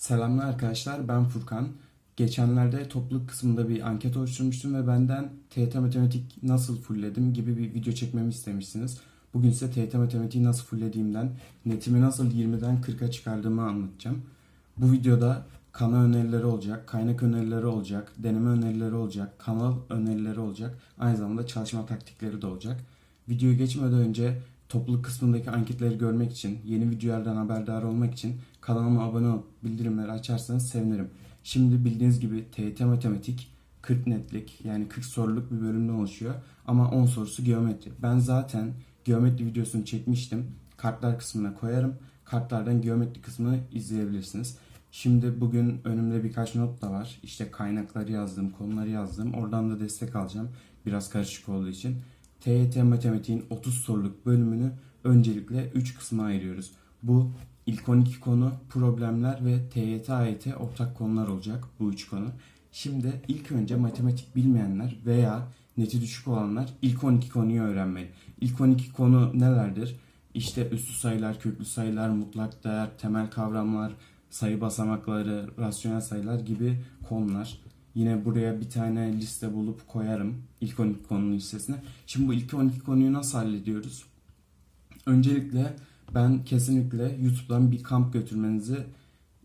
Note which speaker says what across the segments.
Speaker 1: Selamlar arkadaşlar ben Furkan. Geçenlerde topluluk kısmında bir anket oluşturmuştum ve benden TYT Matematik nasıl fullledim gibi bir video çekmemi istemişsiniz. Bugün size TYT Matematiği nasıl fulllediğimden, netimi nasıl 20'den 40'a çıkardığımı anlatacağım. Bu videoda kanal önerileri olacak, kaynak önerileri olacak, deneme önerileri olacak, kanal önerileri olacak. Aynı zamanda çalışma taktikleri de olacak. Videoya geçmeden önce topluluk kısmındaki anketleri görmek için, yeni videolardan haberdar olmak için kanalıma abone olup bildirimleri açarsanız sevinirim. Şimdi bildiğiniz gibi TYT Matematik 40 netlik yani 40 soruluk bir bölümden oluşuyor ama 10 sorusu geometri. Ben zaten geometri videosunu çekmiştim. Kartlar kısmına koyarım. Kartlardan geometri kısmını izleyebilirsiniz. Şimdi bugün önümde birkaç not da var. İşte kaynakları yazdım, konuları yazdım. Oradan da destek alacağım. Biraz karışık olduğu için. TYT Matematiğin 30 soruluk bölümünü öncelikle 3 kısma ayırıyoruz. Bu ilk 12 konu, problemler ve TYT AYT ortak konular olacak bu 3 konu. Şimdi ilk önce matematik bilmeyenler veya neti düşük olanlar ilk 12 konuyu öğrenmeli. İlk 12 konu nelerdir? İşte üstü sayılar, köklü sayılar, mutlak değer, temel kavramlar, sayı basamakları, rasyonel sayılar gibi konular. Yine buraya bir tane liste bulup koyarım ilk 12 konunun listesine. Şimdi bu ilk 12 konuyu nasıl hallediyoruz? Öncelikle ben kesinlikle YouTube'dan bir kamp götürmenizi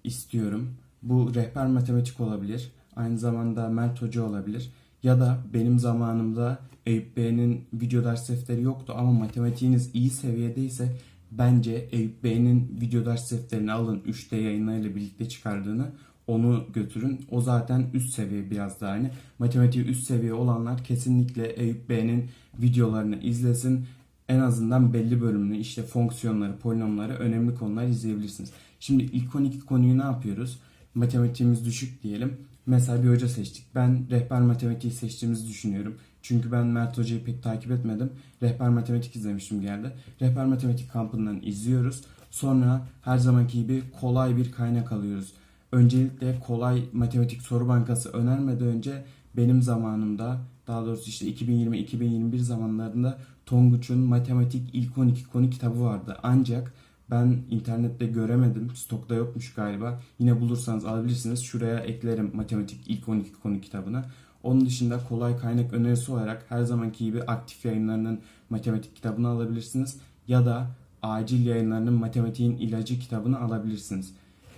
Speaker 1: istiyorum. Bu rehber matematik olabilir. Aynı zamanda Mert Hoca olabilir. Ya da benim zamanımda Eyüp Bey'in video ders defteri yoktu ama matematiğiniz iyi seviyedeyse bence Eyüp Bey'in video ders defterini alın 3D yayınlarıyla birlikte çıkardığını onu götürün. O zaten üst seviye biraz daha hani. Matematiği üst seviye olanlar kesinlikle Eyüp Bey'in videolarını izlesin. En azından belli bölümünü işte fonksiyonları, polinomları, önemli konular izleyebilirsiniz. Şimdi ilk 12 konuyu ne yapıyoruz? Matematiğimiz düşük diyelim. Mesela bir hoca seçtik. Ben rehber matematiği seçtiğimizi düşünüyorum. Çünkü ben Mert Hoca'yı pek takip etmedim. Rehber matematik izlemiştim geldi. Rehber matematik kampından izliyoruz. Sonra her zamanki gibi kolay bir kaynak alıyoruz. Öncelikle kolay matematik soru bankası önermeden önce benim zamanımda daha doğrusu işte 2020-2021 zamanlarında Tonguç'un matematik ilk 12 konu kitabı vardı. Ancak ben internette göremedim. Stokta yokmuş galiba. Yine bulursanız alabilirsiniz. Şuraya eklerim matematik ilk 12 konu kitabına. Onun dışında kolay kaynak önerisi olarak her zamanki gibi aktif yayınlarının matematik kitabını alabilirsiniz. Ya da acil yayınlarının matematiğin ilacı kitabını alabilirsiniz.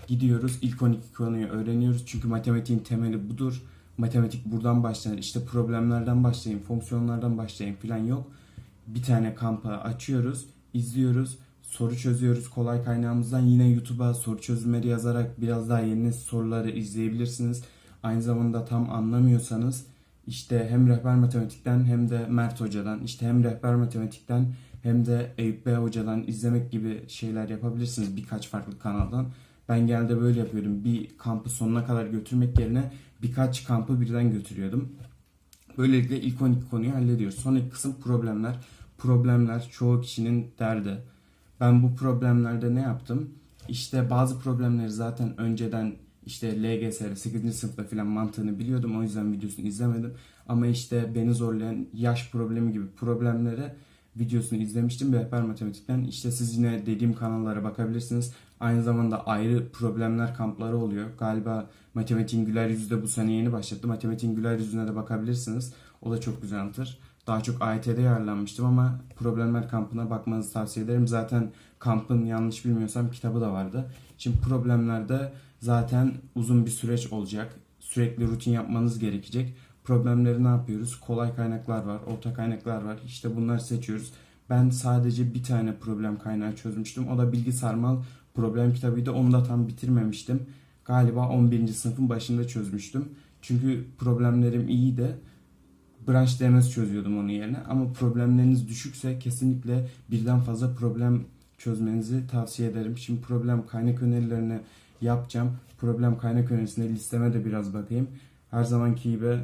Speaker 1: Gidiyoruz ilk 12 konuyu öğreniyoruz. Çünkü matematiğin temeli budur. Matematik buradan başlanır. İşte problemlerden başlayın, fonksiyonlardan başlayın falan yok. Bir tane kampa açıyoruz, izliyoruz, soru çözüyoruz kolay kaynağımızdan. Yine YouTube'a soru çözümleri yazarak biraz daha yeni soruları izleyebilirsiniz. Aynı zamanda tam anlamıyorsanız işte hem rehber matematikten hem de Mert Hoca'dan işte hem rehber matematikten hem de Eyüp Bey Hoca'dan izlemek gibi şeyler yapabilirsiniz birkaç farklı kanaldan. Ben genelde böyle yapıyordum. Bir kampı sonuna kadar götürmek yerine birkaç kampı birden götürüyordum. Böylelikle ilk 12 konuyu hallediyoruz. Sonraki kısım problemler. Problemler çoğu kişinin derdi. Ben bu problemlerde ne yaptım? İşte bazı problemleri zaten önceden işte LGS'de 8. sınıfta falan mantığını biliyordum. O yüzden videosunu izlemedim. Ama işte beni zorlayan yaş problemi gibi problemlere videosunu izlemiştim rehber matematikten. İşte siz yine dediğim kanallara bakabilirsiniz. Aynı zamanda ayrı problemler kampları oluyor. Galiba matematiğin güler yüzü de bu sene yeni başlattı. Matematiğin güler yüzüne de bakabilirsiniz. O da çok güzel anlatır. Daha çok AYT'de yararlanmıştım ama problemler kampına bakmanızı tavsiye ederim. Zaten kampın yanlış bilmiyorsam kitabı da vardı. Şimdi problemlerde zaten uzun bir süreç olacak. Sürekli rutin yapmanız gerekecek. Problemleri ne yapıyoruz? Kolay kaynaklar var, orta kaynaklar var. İşte bunları seçiyoruz. Ben sadece bir tane problem kaynağı çözmüştüm. O da bilgi sarmal problem kitabıydı. Onu da tam bitirmemiştim. Galiba 11. sınıfın başında çözmüştüm. Çünkü problemlerim iyiydi. Branş demez çözüyordum onun yerine. Ama problemleriniz düşükse kesinlikle birden fazla problem çözmenizi tavsiye ederim. Şimdi problem kaynak önerilerini yapacağım. Problem kaynak önerisinde listeme de biraz bakayım. Her zamanki gibi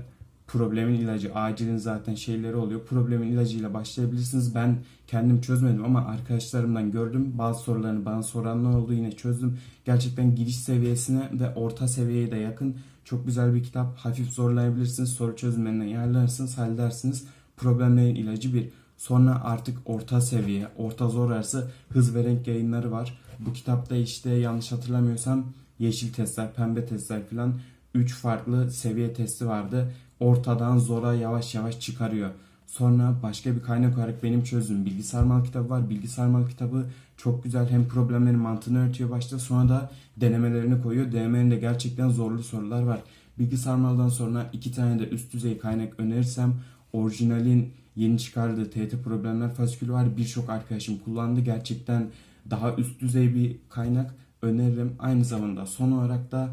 Speaker 1: problemin ilacı, acilin zaten şeyleri oluyor. Problemin ilacıyla başlayabilirsiniz. Ben kendim çözmedim ama arkadaşlarımdan gördüm. Bazı sorularını bana soranlar oldu yine çözdüm. Gerçekten giriş seviyesine ve orta seviyeye de yakın. Çok güzel bir kitap. Hafif zorlayabilirsiniz. Soru çözümlerinden yararlanırsınız, halledersiniz. Problemlerin ilacı bir. Sonra artık orta seviye, orta zor arası hız ve renk yayınları var. Bu kitapta işte yanlış hatırlamıyorsam yeşil testler, pembe testler filan 3 farklı seviye testi vardı. Ortadan zora yavaş yavaş çıkarıyor. Sonra başka bir kaynak olarak benim çözdüğüm bilgisayar mal kitabı var. Bilgisayar mal kitabı çok güzel hem problemlerin mantığını öğretiyor başta sonra da denemelerini koyuyor. Denemelerinde gerçekten zorlu sorular var. Bilgisayar maldan sonra iki tane de üst düzey kaynak önerirsem orijinalin yeni çıkardığı TET problemler fasikülü var. Birçok arkadaşım kullandı. Gerçekten daha üst düzey bir kaynak öneririm. Aynı zamanda son olarak da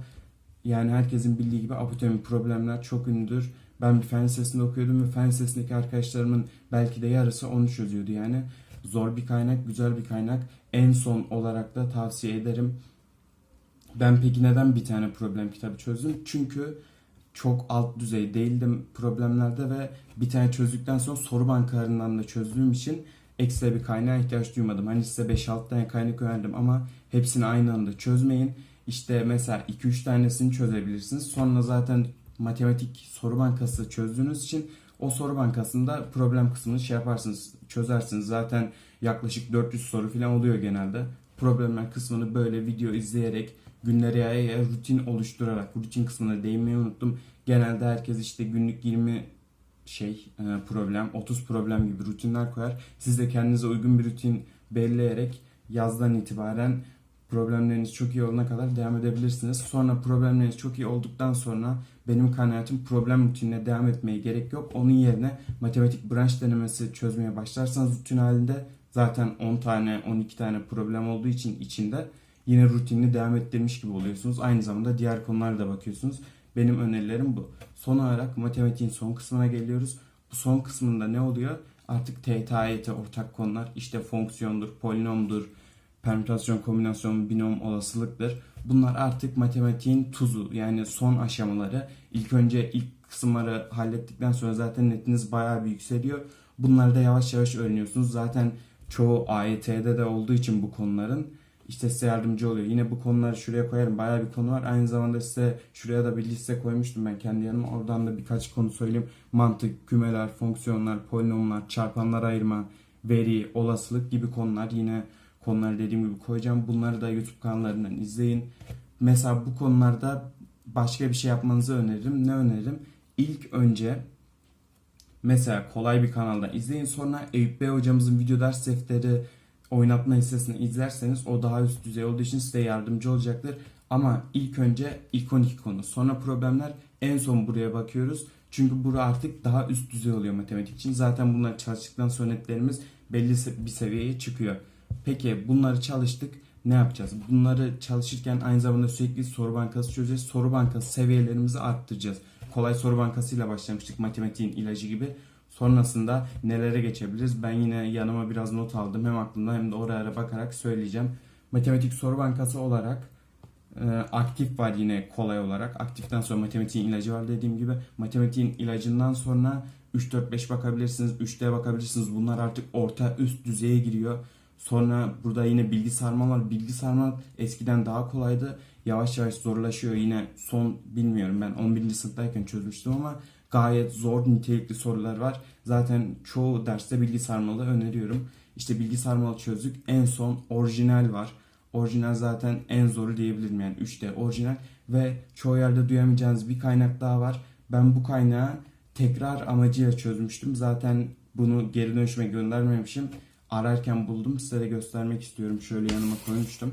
Speaker 1: yani herkesin bildiği gibi apotemi problemler çok ünlüdür. Ben bir fen lisesinde okuyordum ve fen lisesindeki arkadaşlarımın belki de yarısı onu çözüyordu yani. Zor bir kaynak, güzel bir kaynak. En son olarak da tavsiye ederim. Ben peki neden bir tane problem kitabı çözdüm? Çünkü çok alt düzey değildim problemlerde ve bir tane çözdükten sonra soru bankalarından da çözdüğüm için ekstra bir kaynağa ihtiyaç duymadım. Hani size 5-6 tane kaynak önerdim ama hepsini aynı anda çözmeyin. İşte mesela 2-3 tanesini çözebilirsiniz. Sonra zaten matematik soru bankası çözdüğünüz için o soru bankasında problem kısmını şey yaparsınız, çözersiniz. Zaten yaklaşık 400 soru falan oluyor genelde. Problemler kısmını böyle video izleyerek günlere yaya yaya rutin oluşturarak rutin kısmına değinmeyi unuttum. Genelde herkes işte günlük 20 şey e, problem, 30 problem gibi rutinler koyar. Siz de kendinize uygun bir rutin belirleyerek yazdan itibaren problemleriniz çok iyi olana kadar devam edebilirsiniz. Sonra problemleriniz çok iyi olduktan sonra benim kanaatim problem rutinine devam etmeye gerek yok. Onun yerine matematik branş denemesi çözmeye başlarsanız rutin halinde zaten 10 tane 12 tane problem olduğu için içinde yine rutinini devam ettirmiş gibi oluyorsunuz. Aynı zamanda diğer konulara da bakıyorsunuz. Benim önerilerim bu. Son olarak matematiğin son kısmına geliyoruz. Bu son kısmında ne oluyor? Artık TYT, AYT ortak konular işte fonksiyondur, polinomdur, permütasyon, kombinasyon, binom, olasılıktır. Bunlar artık matematiğin tuzu yani son aşamaları. İlk önce ilk kısımları hallettikten sonra zaten netiniz bayağı bir yükseliyor. Bunları da yavaş yavaş öğreniyorsunuz. Zaten çoğu AYT'de de olduğu için bu konuların işte size yardımcı oluyor. Yine bu konuları şuraya koyarım. Bayağı bir konu var. Aynı zamanda size şuraya da bir liste koymuştum ben kendi yanıma. Oradan da birkaç konu söyleyeyim. Mantık, kümeler, fonksiyonlar, polinomlar, çarpanlar ayırma, veri, olasılık gibi konular. Yine konuları dediğim gibi koyacağım. Bunları da YouTube kanallarından izleyin. Mesela bu konularda başka bir şey yapmanızı öneririm. Ne öneririm? İlk önce mesela kolay bir kanalda izleyin. Sonra Eyüp Bey hocamızın video ders defteri oynatma hissesini izlerseniz o daha üst düzey olduğu için size yardımcı olacaktır. Ama ilk önce 12 konu. Sonra problemler en son buraya bakıyoruz. Çünkü bura artık daha üst düzey oluyor matematik için. Zaten bunları çalıştıktan sonra netlerimiz belli bir seviyeye çıkıyor. Peki bunları çalıştık. Ne yapacağız? Bunları çalışırken aynı zamanda sürekli soru bankası çözeceğiz. Soru bankası seviyelerimizi arttıracağız. Kolay soru bankasıyla başlamıştık matematiğin ilacı gibi. Sonrasında nelere geçebiliriz? Ben yine yanıma biraz not aldım. Hem aklımda hem de oraya bakarak söyleyeceğim. Matematik soru bankası olarak e, aktif var yine kolay olarak. Aktiften sonra matematiğin ilacı var dediğim gibi. Matematiğin ilacından sonra 3 4 5 bakabilirsiniz. 3D bakabilirsiniz. Bunlar artık orta üst düzeye giriyor. Sonra burada yine bilgi sarma var. Bilgi sarma eskiden daha kolaydı. Yavaş yavaş zorlaşıyor. Yine son bilmiyorum ben 11. sınıftayken çözmüştüm ama gayet zor nitelikli sorular var. Zaten çoğu derste bilgi sarmalı öneriyorum. İşte bilgi sarmalı çözdük. En son orijinal var. Orijinal zaten en zoru diyebilirim yani 3D orijinal ve çoğu yerde duyamayacağınız bir kaynak daha var. Ben bu kaynağı tekrar amacıyla çözmüştüm. Zaten bunu geri dönüşüme göndermemişim. Ararken buldum. Size de göstermek istiyorum. Şöyle yanıma koymuştum.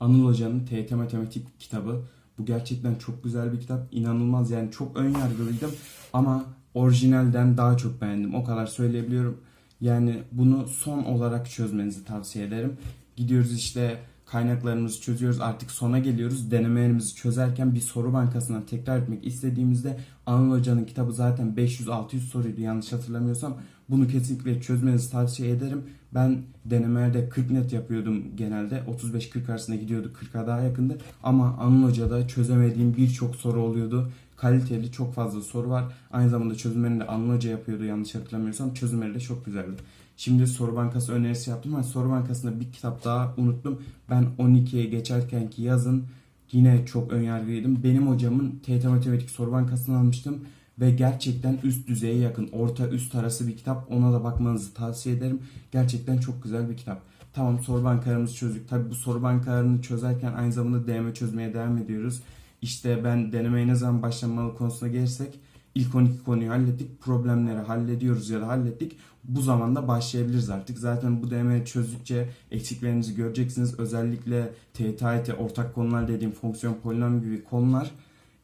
Speaker 1: Anıl Hoca'nın TYT Matematik kitabı. Bu gerçekten çok güzel bir kitap. İnanılmaz yani çok ön yargılıydım ama orijinalden daha çok beğendim. O kadar söyleyebiliyorum. Yani bunu son olarak çözmenizi tavsiye ederim. Gidiyoruz işte kaynaklarımızı çözüyoruz. Artık sona geliyoruz. Denemelerimizi çözerken bir soru bankasından tekrar etmek istediğimizde Anıl Hoca'nın kitabı zaten 500-600 soruydu yanlış hatırlamıyorsam. Bunu kesinlikle çözmenizi tavsiye ederim. Ben denemelerde 40 net yapıyordum genelde. 35-40 arasında gidiyordu. 40'a daha yakındı. Ama Anıl Hoca'da çözemediğim birçok soru oluyordu. Kaliteli çok fazla soru var. Aynı zamanda çözümlerini de Anıl Hoca yapıyordu yanlış hatırlamıyorsam. Çözümleri de çok güzeldi. Şimdi soru bankası önerisi yaptım ama soru bankasında bir kitap daha unuttum. Ben 12'ye geçerkenki yazın yine çok önyargılıydım. Benim hocamın TYT Matematik soru bankasını almıştım ve gerçekten üst düzeye yakın, orta üst arası bir kitap. Ona da bakmanızı tavsiye ederim. Gerçekten çok güzel bir kitap. Tamam soru bankalarımızı çözdük. Tabi bu soru bankalarını çözerken aynı zamanda deneme çözmeye devam ediyoruz. İşte ben denemeye ne zaman başlamalı konusuna gelirsek ilk 12 konuyu hallettik. Problemleri hallediyoruz ya da hallettik. Bu zamanda başlayabiliriz artık. Zaten bu denemeyi çözdükçe eksiklerinizi göreceksiniz. Özellikle TYT, ortak konular dediğim fonksiyon polinom gibi konular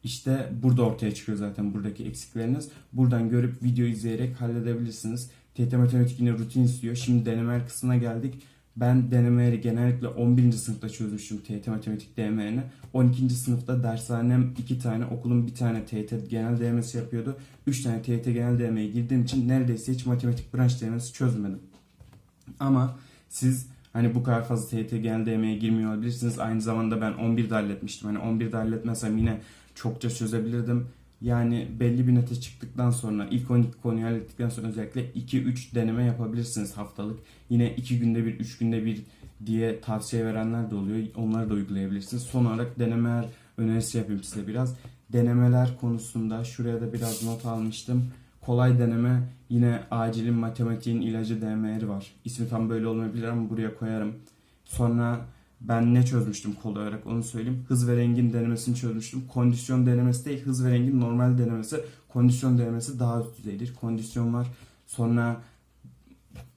Speaker 1: işte burada ortaya çıkıyor zaten buradaki eksikleriniz. Buradan görüp video izleyerek halledebilirsiniz. TYT Matematik yine rutin istiyor. Şimdi denemeler kısmına geldik. Ben denemeleri genellikle 11. sınıfta çözmüştüm TYT Matematik DM'ni. 12. sınıfta dershanem 2 tane, okulun bir tane TYT genel DM'si yapıyordu. 3 tane TYT genel DM'ye girdiğim için neredeyse hiç matematik branş DM'si çözmedim. Ama siz hani bu kadar fazla TYT genel DM'ye girmiyor olabilirsiniz. Aynı zamanda ben 11'de halletmiştim. Hani 11'de halletmesem yine çokça çözebilirdim. Yani belli bir nete çıktıktan sonra ilk 12 konuyu hallettikten sonra özellikle 2-3 deneme yapabilirsiniz haftalık. Yine 2 günde bir, 3 günde bir diye tavsiye verenler de oluyor. Onları da uygulayabilirsiniz. Son olarak denemeler önerisi yapayım size biraz. Denemeler konusunda şuraya da biraz not almıştım. Kolay deneme yine acilin matematiğin ilacı denemeleri var. İsmi tam böyle olmayabilir ama buraya koyarım. Sonra ben ne çözmüştüm kolay olarak onu söyleyeyim. Hız ve rengin denemesini çözmüştüm. Kondisyon denemesi değil, hız ve rengin normal denemesi. Kondisyon denemesi daha üst düzeydir. Kondisyon var. Sonra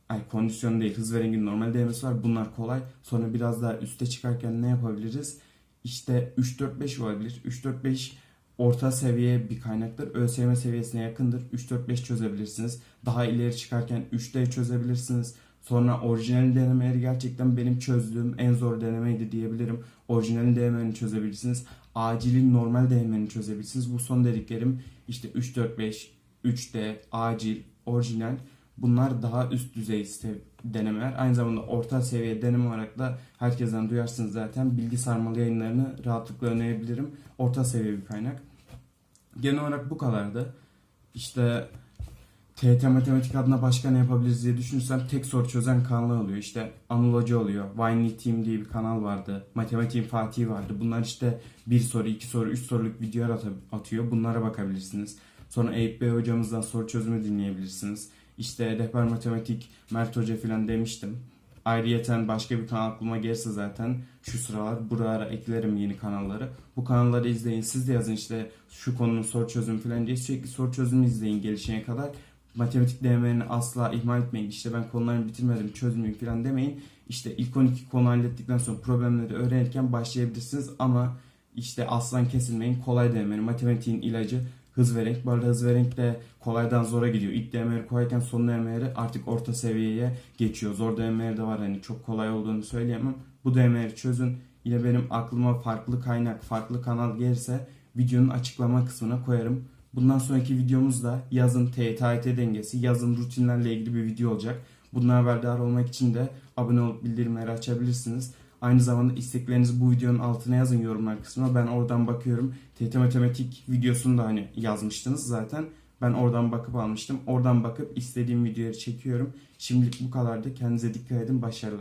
Speaker 1: ay kondisyon değil, hız ve rengin normal denemesi var. Bunlar kolay. Sonra biraz daha üste çıkarken ne yapabiliriz? İşte 3-4-5 olabilir. 3-4-5 orta seviye bir kaynaktır. ÖSYM seviyesine yakındır. 3-4-5 çözebilirsiniz. Daha ileri çıkarken 3D çözebilirsiniz. Sonra orijinal denemeleri gerçekten benim çözdüğüm en zor denemeydi diyebilirim. Orijinal denemeni çözebilirsiniz. Acilin normal denemeni çözebilirsiniz. Bu son dediklerim işte 3, 4, 5, 3D, acil, orijinal bunlar daha üst düzey denemeler. Aynı zamanda orta seviye deneme olarak da herkesten duyarsınız zaten. Bilgi sarmalı yayınlarını rahatlıkla önerebilirim. Orta seviye bir kaynak. Genel olarak bu kadardı. İşte TYT Matematik adına başka ne yapabiliriz diye düşünürsem tek soru çözen kanallar oluyor. İşte Anıl Hoca oluyor. Winely Team diye bir kanal vardı. Matematiğin Fatih vardı. Bunlar işte bir soru, iki soru, üç soruluk videolar at- atıyor. Bunlara bakabilirsiniz. Sonra Eyüp Bey hocamızdan soru çözümü dinleyebilirsiniz. İşte Rehber Matematik Mert Hoca falan demiştim. Ayrıyeten başka bir kanal aklıma gelirse zaten şu sıralar buralara eklerim yeni kanalları. Bu kanalları izleyin. Siz de yazın işte şu konunun soru çözümü falan diye sürekli soru çözümü izleyin gelişene kadar matematik denemelerini asla ihmal etmeyin. İşte ben konularını bitirmedim, çözmeyeyim falan demeyin. İşte ilk 12 konu hallettikten sonra problemleri öğrenirken başlayabilirsiniz ama işte aslan kesilmeyin. Kolay denemeli. Matematiğin ilacı hız ve renk. Bu arada hız ve renk de kolaydan zora gidiyor. İlk denemeleri kolayken son denemeleri artık orta seviyeye geçiyor. Zor denemeleri de var hani çok kolay olduğunu söyleyemem. Bu denemeleri çözün. Yine benim aklıma farklı kaynak, farklı kanal gelirse videonun açıklama kısmına koyarım. Bundan sonraki videomuzda yazın TYT dengesi, yazın rutinlerle ilgili bir video olacak. Bundan haberdar olmak için de abone olup bildirimleri açabilirsiniz. Aynı zamanda isteklerinizi bu videonun altına yazın yorumlar kısmına. Ben oradan bakıyorum. TYT Matematik videosunu da hani yazmıştınız zaten. Ben oradan bakıp almıştım. Oradan bakıp istediğim videoları çekiyorum. Şimdilik bu kadardı. Kendinize dikkat edin. Başarılar.